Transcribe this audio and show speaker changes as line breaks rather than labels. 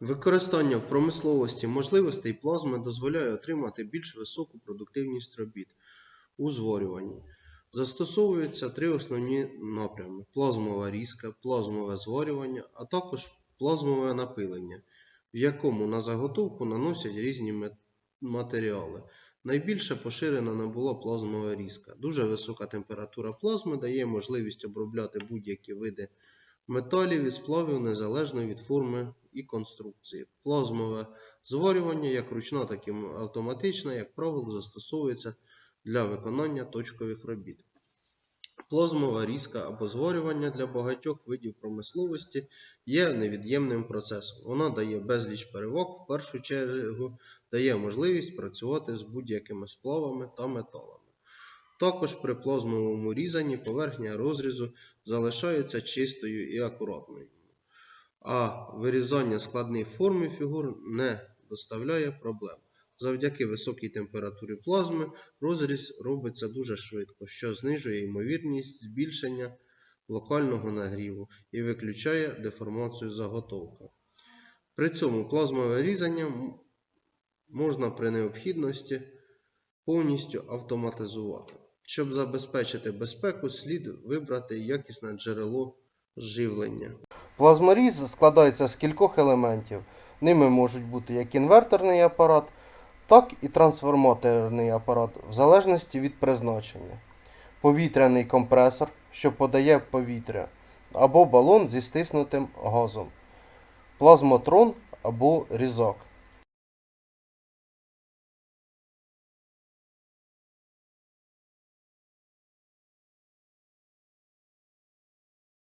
Використання в промисловості можливостей плазми дозволяє отримати більш високу продуктивність робіт у зворюванні. Застосовуються три основні напрями: плазмова різка, плазмове зворювання, а також плазмове напилення, в якому на заготовку наносять різні матеріали. Найбільше поширена набула плазмова різка. Дуже висока температура плазми дає можливість обробляти будь-які види металів і сплавів незалежно від форми і конструкції. Плазмове зварювання, як ручна, так і автоматичне, як правило, застосовується для виконання точкових робіт. Плазмова різка або зварювання для багатьох видів промисловості є невід'ємним процесом. Вона дає безліч переваг, в першу чергу дає можливість працювати з будь-якими сплавами та металами. Також при плазмовому різанні поверхня розрізу залишається чистою і акуратною, а вирізання складних форм і фігур не доставляє проблем. Завдяки високій температурі плазми розріз робиться дуже швидко, що знижує ймовірність збільшення локального нагріву і виключає деформацію заготовки. При цьому плазмове різання можна при необхідності повністю автоматизувати. Щоб забезпечити безпеку, слід вибрати якісне джерело живлення.
Плазморіз складається з кількох елементів. Ними можуть бути як інверторний апарат, так і трансформаторний апарат, в залежності від призначення. Повітряний компресор, що подає повітря, або балон зі стиснутим газом, плазмотрон або різак.